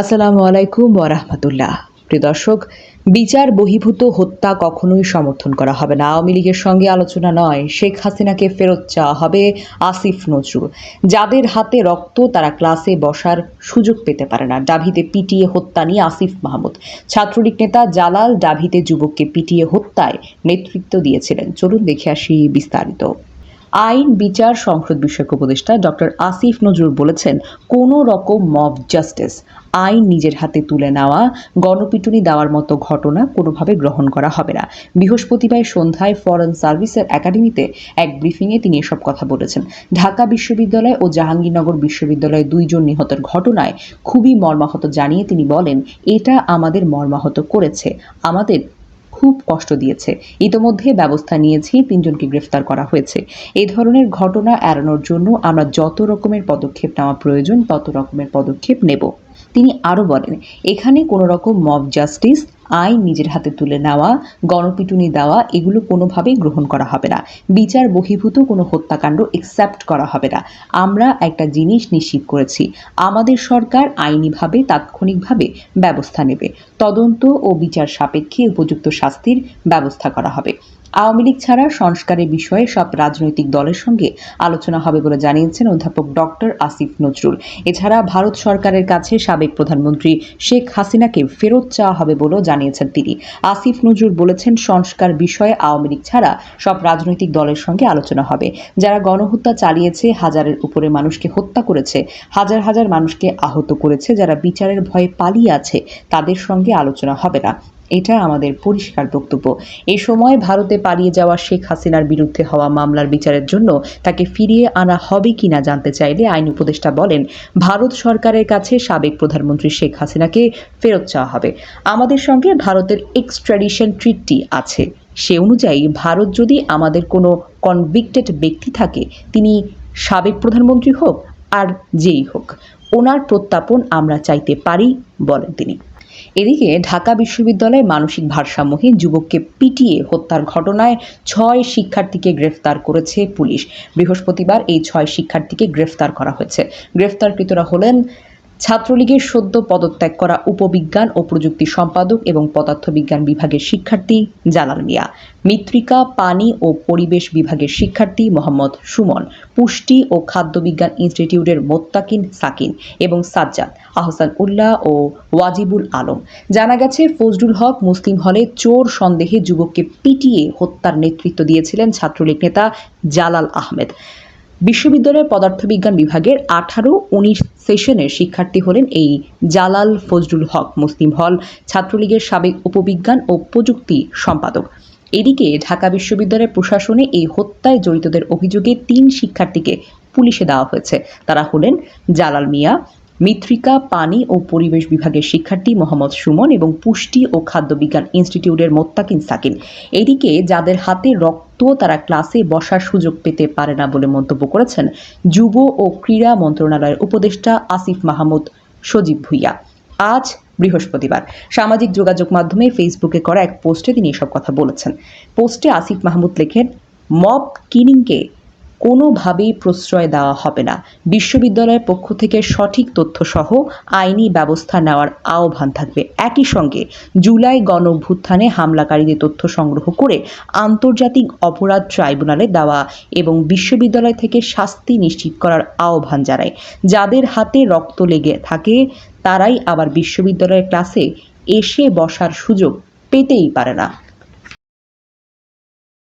আসসালামু আলাইকুম ওরহমতুল্লাহ প্রিয় দর্শক, বিচার বহির্ভূত হত্যা কখনোই সমর্থন করা হবে না। আওয়ামী লীগের সঙ্গে আলোচনা নয়। শেখ হাসিনাকে ফেরত চাওয়া হবে আসিফ নজরুল। যাদের হাতে রক্ত, তারা ক্লাসে বসার সুযোগ পেতে পারে না। ডাভিতে পিটিয়ে হত্যা নিয়ে আসিফ মাহমুদ। ছাত্রলীগ নেতা জালাল ডাভিতে যুবককে পিটিয়ে হত্যায় নেতৃত্ব দিয়েছিলেন। চলুন দেখে আসি বিস্তারিত। আইন, বিচার, সংসদ বিষয়ক উপদেষ্টা ডক্টর আসিফ নজরুল বলেছেন কোনো রকম মব জাস্টিস, আইন নিজের হাতে তুলে নেওয়া, গণপিটুনি দেওয়ার মতো ঘটনা কোনোভাবে গ্রহণ করা হবে না। বৃহস্পতিবার সন্ধ্যায় ফরেন সার্ভিসের একাডেমিতে এক ব্রিফিংয়ে তিনি এসব কথা বলেছেন। ঢাকা বিশ্ববিদ্যালয় ও জাহাঙ্গীরনগর বিশ্ববিদ্যালয়ে দুইজন নিহতের ঘটনায় খুবই মর্মাহত জানিয়ে তিনি বলেন, এটা আমাদের মর্মাহত করেছে। আমাদের খুব কষ্ট দিয়েছে। ইতোমধ্যে ব্যবস্থা নিয়েছি, তিনজনকে গ্রেফতার করা হয়েছে। এই ধরনের ঘটনা এড়ানোর জন্য আমরা যত রকমের পদক্ষেপ নেওয়া প্রয়োজন, তত রকমের পদক্ষেপ নেব। তিনি আরও বলেন, এখানে কোনো রকম মব জাস্টিস আইন নিজের হাতে তুলে নেওয়া, গণপিটুনি দেওয়া, এগুলো কোনোভাবেই গ্রহণ করা হবে না। বিচার বহির্ভূত কোনো হত্যাকাণ্ড একসেপ্ট করা হবে না। আমরা একটা জিনিস নিশ্চিত করেছি। আমাদের সরকার আইনিভাবে, তাৎক্ষণিকভাবে ব্যবস্থা নেবে। তদন্ত ও বিচার সাপেক্ষে উপযুক্ত শাস্তির ব্যবস্থা করা হবে। আওয়ামী লীগ ছাড়া সংস্কারের বিষয়ে সব রাজনৈতিক দলের সঙ্গে আলোচনা হবে বলে জানিয়েছেন অধ্যাপক ডক্টর আসিফ নজরুল। এছাড়া ভারত সরকারের কাছে সাবেক প্রধানমন্ত্রী শেখ হাসিনাকে ফেরত চাওয়া হবে বলেও জানিয়েছেন তিনি। আসিফ নজরুল বলেছেন, সংস্কার বিষয়ে আওয়ামী লীগ ছাড়া সব রাজনৈতিক দলের সঙ্গে আলোচনা হবে। যারা গণহত্যা চালিয়েছে, হাজারের উপরে মানুষকে হত্যা করেছে, হাজার হাজার মানুষকে আহত করেছে, যারা বিচারের ভয়ে পালিয়ে আছে, তাদের সঙ্গে আলোচনা হবে না। এটা আমাদের পরিষ্কার বক্তব্য। এ সময় ভারতে পালিয়ে যাওয়া শেখ হাসিনার বিরুদ্ধে হওয়া মামলার বিচারের জন্য তাকে ফিরিয়ে আনা হবে কিনা জানতে চাইলে আইন উপদেষ্টা বলেন, ভারত সরকারের কাছে সাবেক প্রধানমন্ত্রী শেখ হাসিনাকে ফেরত চাওয়া হবে। আমাদের সঙ্গে ভারতের এক্সট্রাডিশন ট্রিটটি আছে। সে অনুযায়ী ভারত যদি আমাদের কোনো কনভিক্টেড ব্যক্তি থাকে, তিনি সাবেক প্রধানমন্ত্রী হোক আর যেই হোক, ওনার প্রত্যাপন আমরা চাইতে পারি বলেন তিনি। এদিকে ঢাকা বিশ্ববিদ্যালয়ে মানসিক ভারসাম্যহীন যুবককে পিটিয়ে হত্যার ঘটনায় ছয় শিক্ষার্থীকে গ্রেফতার করেছে পুলিশ। বৃহস্পতিবার এই ছয় শিক্ষার্থীকে গ্রেফতার করা হয়েছে। গ্রেফতারকৃতরা হলেন ছাত্রলীগের সদ্য পদত্যাগ করা উপবিজ্ঞান ও প্রযুক্তি সম্পাদক এবং পদার্থবিজ্ঞান বিভাগের শিক্ষার্থী জালাল মিয়া, মৃত্তিকা, পানি ও পরিবেশ বিভাগের শিক্ষার্থী মোহাম্মদ সুমন, পুষ্টি ও খাদ্যবিজ্ঞান ইনস্টিটিউটের মোত্তাকিন সাকিন এবং সাজ্জাদ, আহসান উল্লাহ ও ওয়াজিবুল আলম। জানা গেছে, ফজলুল হক মুসলিম হলে চোর সন্দেহে যুবককে পিটিয়ে হত্যার নেতৃত্ব দিয়েছিলেন ছাত্রলীগ নেতা জালাল আহমেদ। বিশ্ববিদ্যালয়ের পদার্থবিজ্ঞান বিভাগের আঠারো, উনিশ সেশনের শিক্ষার্থী হলেন এই জালাল ফজলুল হক মুসলিম হল, ছাত্রলীগের সাবেক উপবিজ্ঞান ও প্রযুক্তি সম্পাদক। এদিকে ঢাকা বিশ্ববিদ্যালয়ের প্রশাসনে এই হত্যায় জড়িতদের অভিযোগে তিন শিক্ষার্থীকে পুলিশে দেওয়া হয়েছে। তারা হলেন জালাল মিয়া মৃত্তিকা, পানি ও পরিবেশ বিভাগের শিক্ষার্থী মোহাম্মদ সুমন এবং পুষ্টি ও খাদ্য বিজ্ঞান ইনস্টিটিউটের মোত্তাকিন সাকিন। এদিকে যাদের হাতে রক্ত, তারা ক্লাসে বসার সুযোগ পেতে পারে না বলে মন্তব্য করেছেন যুব ও ক্রীড়া মন্ত্রণালয়ের উপদেষ্টা আসিফ মাহমুদ সজীব ভুইয়া। আজ বৃহস্পতিবার। সামাজিক যোগাযোগ মাধ্যমে ফেসবুকে করা এক পোস্টে তিনি এসব কথা বলেছেন। পোস্টে আসিফ মাহমুদ লেখেন, মব কিনিংকে কোনোভাবেই প্রশ্রয় দেওয়া হবে না। বিশ্ববিদ্যালয়ের পক্ষ থেকে সঠিক তথ্যসহ আইনি ব্যবস্থা নেওয়ার আহ্বান থাকবে। একই সঙ্গে জুলাই গণ অভ্যুত্থানে হামলাকারীদের তথ্য সংগ্রহ করে আন্তর্জাতিক অপরাধ ট্রাইব্যুনালে দেওয়া এবং বিশ্ববিদ্যালয় থেকে শাস্তি নিশ্চিত করার আহ্বান জানায়। যাদের হাতে রক্ত লেগে থাকে, তারাই আবার বিশ্ববিদ্যালয়ের ক্লাসে এসে বসার সুযোগ পেতেই পারে না।